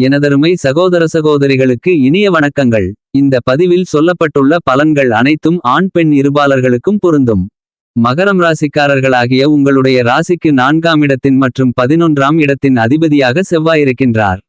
எனதருமை சகோதர சகோதரிகளுக்கு இனிய வணக்கங்கள். இந்த பதிவில் சொல்லப்பட்டுள்ள பலன்கள் அனைத்தும் ஆண் பெண் இருபாலர்களுக்கும் பொருந்தும். மகரம் ராசிக்காரர்களாகிய உங்களுடைய ராசிக்கு நான்காம் இடத்தின் மற்றும் பதினொன்றாம் இடத்தின் அதிபதியாக செவ்வாய் இருக்கின்றார்.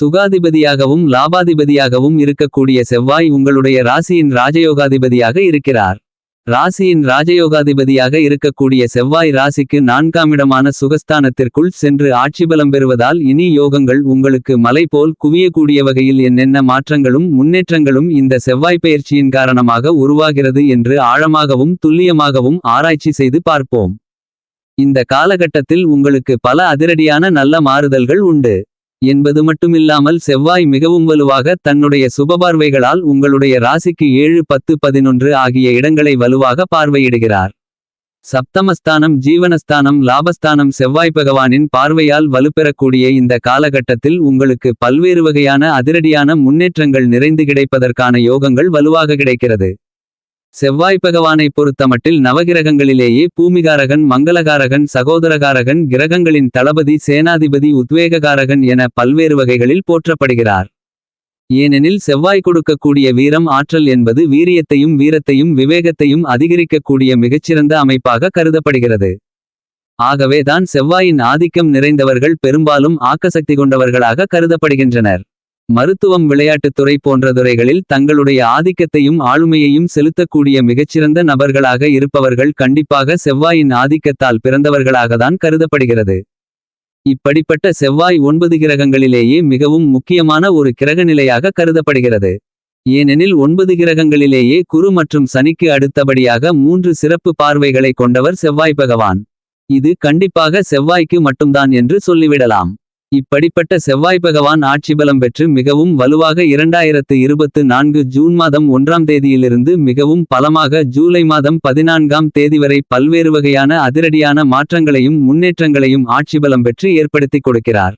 சுகாதிபதியாகவும் லாபாதிபதியாகவும் இருக்கக்கூடிய செவ்வாய் உங்களுடைய ராசியின் ராஜயோகாதிபதியாக இருக்கிறார். ராசியின் ராஜயோகாதிபதியாக இருக்கக்கூடிய செவ்வாய் ராசிக்கு நான்காம் இடமான சுகஸ்தானத்திற்குள் சென்று ஆட்சிபலம் பெறுவதால் இனி யோகங்கள் உங்களுக்கு மலை போல் குவியக்கூடிய வகையில் என்னென்ன மாற்றங்களும் முன்னேற்றங்களும் இந்த செவ்வாய் பயிற்சியின் காரணமாக உருவாகிறது என்று ஆழமாகவும் துல்லியமாகவும் ஆராய்ச்சி செய்து பார்ப்போம். இந்த காலகட்டத்தில் உங்களுக்கு பல அதிரடியான நல்ல மாறுதல்கள் உண்டு. என்பது மட்டுமில்லாமல் செவ்வாய் மிகவும் வலுவாக தன்னுடைய சுபபார்வைகளால் உங்களுடைய ராசிக்கு ஏழு பத்து பதினொன்று ஆகிய இடங்களை வலுவாக பார்வையிடுகிறார். சப்தமஸ்தானம் ஜீவனஸ்தானம் லாபஸ்தானம் செவ்வாய் பகவானின் பார்வையால் வலுப்பெறக்கூடிய இந்த காலகட்டத்தில் உங்களுக்கு பல்வேறு வகையான அதிரடியான முன்னேற்றங்கள் நிறைந்து கிடைப்பதற்கான யோகங்கள் வலுவாக கிடைக்கிறது. செவ்வாய் பகவானை பொறுத்தமட்டில் நவகிரகங்களிலேயே பூமிகாரகன் மங்களகாரகன் சகோதரகாரகன் கிரகங்களின் தளபதி சேனாதிபதி உத்வேககாரகன் என பல்வேறு வகைகளில் போற்றப்படுகிறார். ஏனெனில் செவ்வாய் கொடுக்கக்கூடிய வீரம் ஆற்றல் என்பது வீரியத்தையும் வீரத்தையும் விவேகத்தையும் அதிகரிக்கக்கூடிய மிகச்சிறந்த அமைப்பாக கருதப்படுகிறது. ஆகவேதான் செவ்வாயின் ஆதிக்கம் நிறைந்தவர்கள் பெரும்பாலும் ஆக்கசக்தி கொண்டவர்களாக கருதப்படுகின்றனர். மருத்துவம் விளையாட்டுத்துறை போன்ற துறைகளில் தங்களுடைய ஆதிக்கத்தையும் ஆளுமையையும் செலுத்தக்கூடிய மிகச்சிறந்த நபர்களாக இருப்பவர்கள் கண்டிப்பாக செவ்வாயின் ஆதிக்கத்தால் பிறந்தவர்களாகத்தான் கருதப்படுகிறது. இப்படிப்பட்ட செவ்வாய் ஒன்பது கிரகங்களிலேயே மிகவும் முக்கியமான ஒரு கிரகநிலையாக கருதப்படுகிறது. ஏனெனில் ஒன்பது கிரகங்களிலேயே குரு மற்றும் சனிக்கு அடுத்தபடியாக மூன்று சிறப்பு பார்வைகளை கொண்டவர் செவ்வாய் பகவான். இது கண்டிப்பாக செவ்வாய்க்கு மட்டும்தான் என்று சொல்லிவிடலாம். இப்படிப்பட்ட செவ்வாய் பகவான் ஆட்சி பலம் பெற்று மிகவும் வலுவாக இரண்டாயிரத்து இருபத்து நான்கு ஜூன் மாதம் ஒன்றாம் தேதியிலிருந்து மிகவும் பலமாக ஜூலை மாதம் பதினான்காம் தேதி வரை பல்வேறு வகையான அதிரடியான மாற்றங்களையும் முன்னேற்றங்களையும் ஆட்சி பலம் பெற்று ஏற்படுத்திக் கொடுக்கிறார்.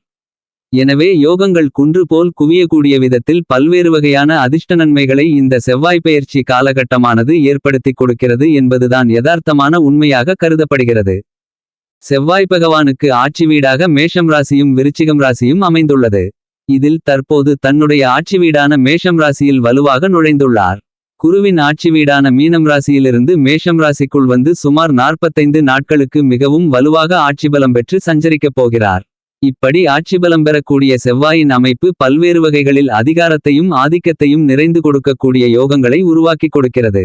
எனவே யோகங்கள் குன்று போல் குவியக்கூடிய விதத்தில் பல்வேறு வகையான அதிர்ஷ்ட நன்மைகளை இந்த செவ்வாய் பெயர்ச்சி காலகட்டமானது ஏற்படுத்திக் கொடுக்கிறது என்பதுதான் யதார்த்தமான உண்மையாக கருதப்படுகிறது. செவ்வாய் பகவானுக்கு ஆட்சி வீடாக மேஷம் ராசியும் விருச்சிகம் ராசியும் அமைந்துள்ளது. இதில் தற்போது தன்னுடைய ஆட்சி வீடான மேஷம் ராசியில் வலுவாக நுழைந்துள்ளார். குருவின் ஆட்சி வீடான மீனம் ராசியிலிருந்து மேஷம் ராசிக்குள் வந்து சுமார் நாற்பத்தைந்து நாட்களுக்கு மிகவும் வலுவாக ஆட்சிபலம் பெற்று சஞ்சரிக்கப் போகிறார். இப்படி ஆட்சிபலம் பெறக்கூடிய செவ்வாயின் அமைப்பு பல்வேறு வகைகளில் அதிகாரத்தையும் ஆதிக்கத்தையும் நிறைந்து கொடுக்கக்கூடிய யோகங்களை உருவாக்கிக் கொடுக்கிறது.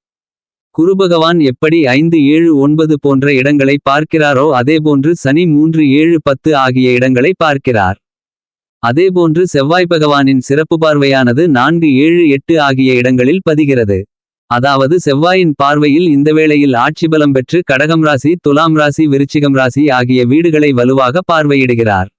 குருபகவான் எப்படி ஐந்து ஏழு ஒன்பது போன்ற இடங்களை பார்க்கிறாரோ அதேபோன்று சனி மூன்று ஏழு பத்து ஆகிய இடங்களை பார்க்கிறார். அதேபோன்று செவ்வாய் பகவானின் சிறப்பு பார்வையானது நான்கு ஏழு எட்டு ஆகிய இடங்களில் பதிகிறது. அதாவது செவ்வாயின் பார்வையில் இந்த வேளையில் ஆட்சி பலம் பெற்று கடகம் ராசி துலாம் ராசி விருச்சிகம் ராசி ஆகிய வீடுகளை வலுவாக பார்வையிடுகிறார்.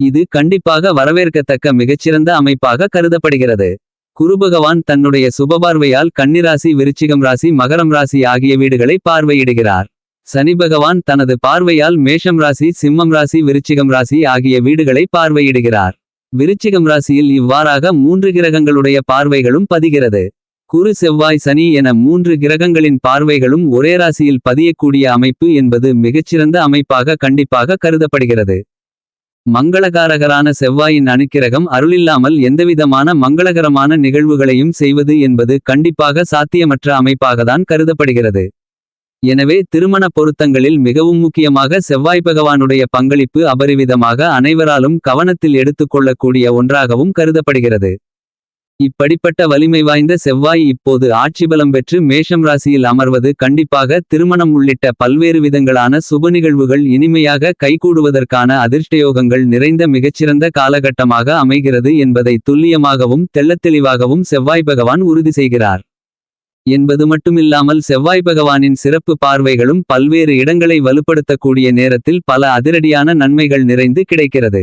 இது கண்டிப்பாக வரவேற்கத்தக்க மிகச்சிறந்த அமைப்பாக கருதப்படுகிறது. குருபகவான் தன்னுடைய சுபபார்வையால் கன்னிராசி விருச்சிகம் ராசி மகரம் ராசி ஆகிய வீடுகளை பார்வையிடுகிறார். சனி பகவான் தனது பார்வையால் மேஷம் ராசி சிம்மம் ராசி விருச்சிகம் ராசி ஆகிய வீடுகளை பார்வையிடுகிறார். விருச்சிகம் ராசியில் இவ்வாறாக மூன்று கிரகங்களுடைய பார்வைகளும் பதிகிறது. குரு செவ்வாய் சனி என மூன்று கிரகங்களின் பார்வைகளும் ஒரே ராசியில் பதியக்கூடிய அமைப்பு என்பது மிகச்சிறந்த அமைப்பாக கண்டிப்பாக கருதப்படுகிறது. மங்களகாரகரான செவ்வாயின் அணுக்கிரகம் அருளில்லாமல் எந்தவிதமான மங்களகரமான நிகழ்வுகளையும் செய்வது என்பது கண்டிப்பாக சாத்தியமற்ற அமைப்பாகத்தான் கருதப்படுகிறது. எனவே திருமண பொருத்தங்களில் மிகவும் முக்கியமாக செவ்வாய் பகவானுடைய பங்களிப்பு அபரிவிதமாக அனைவராலும் கவனத்தில் எடுத்துக்கொள்ளக்கூடிய ஒன்றாகவும் கருதப்படுகிறது. இப்படிப்பட்ட வலிமை வாய்ந்த செவ்வாய் இப்போது ஆட்சிபலம் பெற்று மேஷம் ராசியில் அமர்வது கண்டிப்பாக திருமணம் உள்ளிட்ட பல்வேறு விதங்களான சுப நிகழ்வுகள் இனிமையாக கைகூடுவதற்கான அதிர்ஷ்டயோகங்கள் நிறைந்த மிகச்சிறந்த காலகட்டமாக அமைகிறது என்பதை துல்லியமாகவும் தெள்ளத்தெளிவாகவும் செவ்வாய் பகவான் உறுதி செய்கிறார். என்பது மட்டுமில்லாமல் செவ்வாய் பகவானின் சிறப்பு பார்வைகளும் பல்வேறு இடங்களை வலுப்படுத்தக்கூடிய நேரத்தில் பல அதிரடியான நன்மைகள் நிறைந்து கிடைக்கிறது.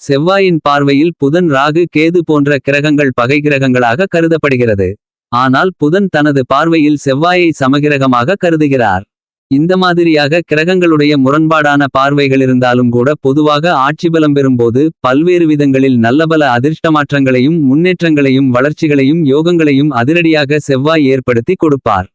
செவ்வாயின் பார்வையில் புதன் ராகு கேது போன்ற கிரகங்கள் பகை கிரகங்களாக கருதப்படுகிறது. ஆனால் புதன் தனது பார்வையில் செவ்வாயை சமகிரகமாக கருதுகிறார். இந்த மாதிரியாக கிரகங்களுடைய முரண்பாடான பார்வைகள் இருந்தாலும் கூட பொதுவாக ஆட்சி பலம் பெறும்போது பல்வேறு விதங்களில் நல்லபல அதிர்ஷ்ட மாற்றங்களையும் முன்னேற்றங்களையும் வளர்ச்சிகளையும் யோகங்களையும் அதிரடியாக செவ்வாய் ஏற்படுத்தி கொடுப்பார்.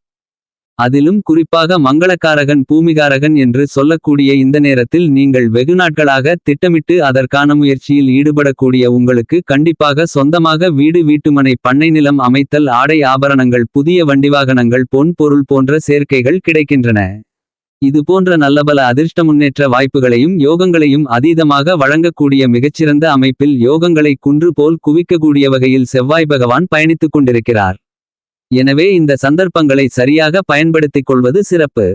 அதிலும் குறிப்பாக மங்களக்காரகன் பூமிகாரகன் என்று சொல்லக்கூடிய இந்த நேரத்தில் நீங்கள் வெகுநாட்களாக திட்டமிட்டு அதற்கான முயற்சியில் ஈடுபடக்கூடிய உங்களுக்கு கண்டிப்பாக சொந்தமாக வீடு வீட்டுமனை பண்ணை நிலம் அமைத்தல் ஆடை ஆபரணங்கள் புதிய வண்டிவாகனங்கள் பொன் பொருள் போன்ற சேர்க்கைகள் கிடைக்கின்றன. இது போன்ற நல்லபல அதிர்ஷ்ட முன்னேற்ற வாய்ப்புகளையும் யோகங்களையும் அதீதமாக வழங்கக்கூடிய மிகச்சிறந்த அமைப்பில் யோகங்களை குன்று போல் குவிக்கக்கூடிய வகையில் செவ்வாய் பகவான் பயணித்துக் கொண்டிருக்கிறார். எனவே இந்த சந்தர்ப்பங்களை சரியாக பயன்படுத்திக் கொள்வது சிறப்பு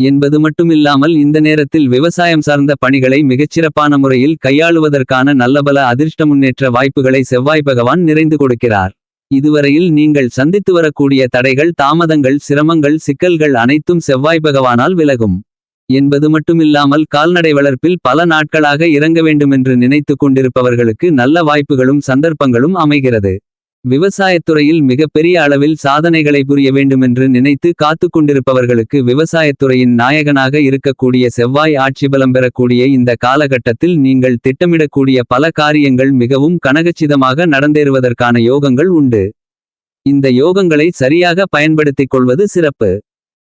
என்பது மட்டுமில்லாமல் இந்த நேரத்தில் விவசாயம் சார்ந்த பணிகளை மிகச்சிறப்பான முறையில் கையாளுவதற்கான நல்லபல அதிர்ஷ்ட முன்னேற்ற வாய்ப்புகளை செவ்வாய் பகவான் நிறைந்து கொடுக்கிறார். இதுவரையில் நீங்கள் சந்தித்து வரக்கூடிய தடைகள் தாமதங்கள் சிரமங்கள் சிக்கல்கள் அனைத்தும் செவ்வாய் பகவானால் விலகும் என்பது மட்டுமில்லாமல் கால்நடை வளர்ப்பில் பல நாட்களாக இறங்க வேண்டுமென்று நினைத்துக் கொண்டிருப்பவர்களுக்கு நல்ல வாய்ப்புகளும் சந்தர்ப்பங்களும் அமைகிறது. விவசாயத்துறையில் மிகப்பெரிய அளவில் சாதனைகளை புரிய வேண்டுமென்று நினைத்து காத்துக்கொண்டிருப்பவர்களுக்கு விவசாயத்துறையின் நாயகனாக இருக்கக்கூடிய செவ்வாய் ஆட்சி பலம் பெறக்கூடிய இந்த காலகட்டத்தில் நீங்கள் திட்டமிடக்கூடிய பல காரியங்கள் மிகவும் கனகச்சிதமாக நடந்தேறுவதற்கான யோகங்கள் உண்டு. இந்த யோகங்களை சரியாக பயன்படுத்திக் கொள்வது சிறப்பு.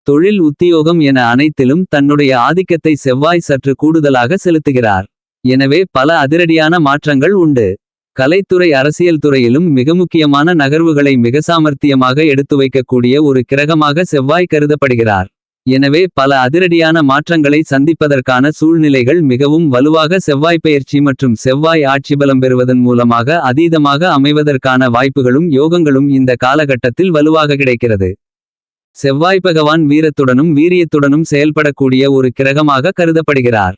தொழில் உத்தியோகம் என அனைத்திலும் தன்னுடைய ஆதிக்கத்தை செவ்வாய் சற்று கூடுதலாக செலுத்துகிறார். எனவே பல அதிரடியான மாற்றங்கள் உண்டு. கலைத்துறை அரசியல் துறையிலும் மிக முக்கியமான நகர்வுகளை மிக சாமர்த்தியமாக எடுத்து வைக்கக்கூடிய ஒரு கிரகமாக செவ்வாய் கருதப்படுகிறார். எனவே பல அதிரடியான மாற்றங்களை சந்திப்பதற்கான சூழ்நிலைகள் மிகவும் வலுவாக செவ்வாய் பயிற்சி மற்றும் செவ்வாய் ஆட்சி பலம் பெறுவதன் மூலமாக அதீதமாக அமைவதற்கான வாய்ப்புகளும் யோகங்களும் இந்த காலகட்டத்தில் வலுவாக கிடைக்கிறது. செவ்வாய் பகவான் வீரத்துடனும் வீரியத்துடனும் செயல்படக்கூடிய ஒரு கிரகமாக கருதப்படுகிறார்.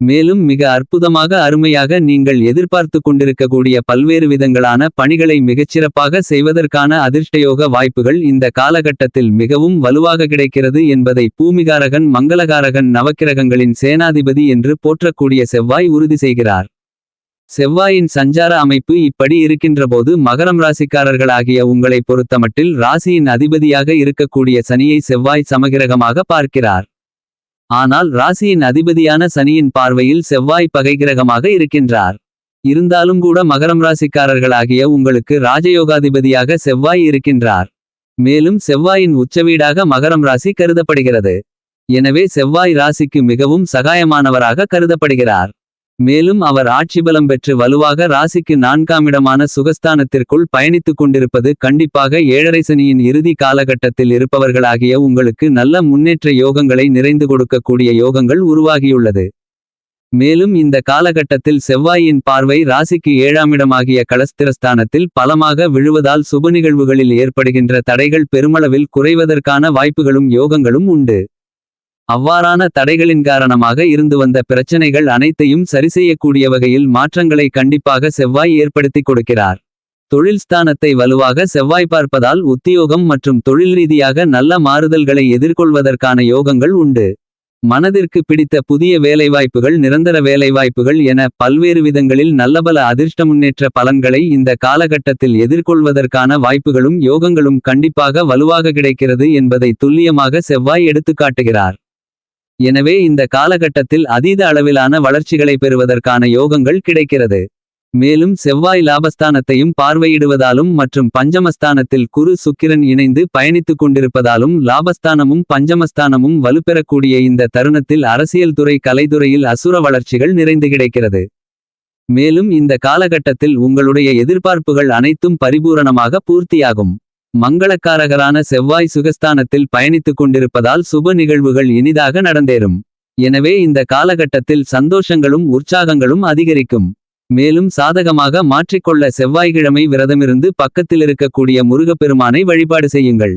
மேலும் மிக அற்புதமாக அருமையாக நீங்கள் எதிர்பார்த்து கொண்டிருக்கக்கூடிய பல்வேறு விதங்களான பணிகளை மிகச்சிறப்பாக செய்வதற்கான அதிர்ஷ்டயோக வாய்ப்புகள் இந்த காலகட்டத்தில் மிகவும் வலுவாக கிடைக்கிறது என்பதை பூமிகாரகன் மங்களகாரகன் நவக்கிரகங்களின் சேனாதிபதி என்று போற்றக்கூடிய செவ்வாய் உறுதி செய்கிறார். செவ்வாயின் சஞ்சார அமைப்பு இப்படி இருக்கின்றபோது மகரம் ராசிக்காரர்களாகிய உங்களை பொறுத்தமட்டில் ராசியின் அதிபதியாக இருக்கக்கூடிய சனியை செவ்வாய் சமகிரகமாக பார்க்கிறார். ஆனால் ராசியின் அதிபதியான சனியின் பார்வையில் செவ்வாய் பகைகிரகமாக இருக்கின்றார். இருந்தாலும் கூட மகரம் ராசிக்காரர்களாகிய உங்களுக்கு ராஜயோகாதிபதியாக செவ்வாய் இருக்கின்றார். மேலும் செவ்வாயின் உச்சவீடாக மகரம் ராசி கருதப்படுகிறது. எனவே செவ்வாய் ராசிக்கு மிகவும் சகாயமானவராக கருதப்படுகிறார். மேலும் அவர் ஆட்சி பலம் பெற்று வலுவாக ராசிக்கு நான்காமிடமான சுகஸ்தானத்திற்குள் பயணித்துக் கொண்டிருப்பது கண்டிப்பாக ஏழரை சனியின் இறுதி காலகட்டத்தில் இருப்பவர்களாகிய உங்களுக்கு நல்ல முன்னேற்ற யோகங்களை நிறைந்து கொடுக்கக்கூடிய யோகங்கள் உருவாகியுள்ளது. மேலும் இந்த காலகட்டத்தில் செவ்வாயின் பார்வை ராசிக்கு ஏழாமிடமாகிய களஸ்திரஸ்தானத்தில் பலமாக விழுவதால் சுப நிகழ்வுகளில் ஏற்படுகின்ற தடைகள் பெருமளவில் குறைவதற்கான வாய்ப்புகளும் யோகங்களும் உண்டு. அவ்வாறான தடைகளின் காரணமாக இருந்து வந்த பிரச்சனைகள் அனைத்தையும் சரிசெய்யக்கூடிய வகையில் மாற்றங்களை கண்டிப்பாக செவ்வாய் ஏற்படுத்திக் கொடுக்கிறார். தொழில் ஸ்தானத்தை வலுவாக செவ்வாய் பார்ப்பதால் உத்தியோகம் மற்றும் தொழில் ரீதியாக நல்ல மாறுதல்களை எதிர்கொள்வதற்கான யோகங்கள் உண்டு. மனதிற்கு பிடித்த புதிய வேலைவாய்ப்புகள் நிரந்தர வேலைவாய்ப்புகள் என பல்வேறு விதங்களில் நல்லபல அதிர்ஷ்ட முன்னேற்ற பலன்களை இந்த காலகட்டத்தில் எதிர்கொள்வதற்கான வாய்ப்புகளும் யோகங்களும் கண்டிப்பாக வலுவாக கிடைக்கிறது என்பதை துல்லியமாக செவ்வாய் எடுத்துக்காட்டுகிறார். எனவே இந்த காலகட்டத்தில் அதீத அளவிலான வளர்ச்சிகளை பெறுவதற்கான யோகங்கள் கிடைக்கிறது. மேலும் செவ்வாய் லாபஸ்தானத்தையும் பார்வையிடுவதாலும் மற்றும் பஞ்சமஸ்தானத்தில் குரு சுக்கிரன் இணைந்து பயணித்துக் கொண்டிருப்பதாலும் லாபஸ்தானமும் பஞ்சமஸ்தானமும் வலுப்பெறக்கூடிய இந்த தருணத்தில் அரசியல் துறை கலைத்துறையில் அசுர வளர்ச்சிகள் நிறைந்து கிடைக்கிறது. மேலும் இந்த காலகட்டத்தில் உங்களுடைய எதிர்பார்ப்புகள் அனைத்தும் பரிபூரணமாக பூர்த்தியாகும். மங்களக்காரகரான செவ்வாய் சுகஸ்தானத்தில் பயணித்துக் கொண்டிருப்பதால் சுப நிகழ்வுகள் இனிதாக நடந்தேறும். எனவே இந்த காலகட்டத்தில் சந்தோஷங்களும் உற்சாகங்களும் அதிகரிக்கும். மேலும் சாதகமாக மாற்றிக்கொள்ள செவ்வாய்க்கிழமை விரதமிருந்து பக்கத்திலிருக்கக்கூடிய முருகப்பெருமானை வழிபாடு செய்யுங்கள்.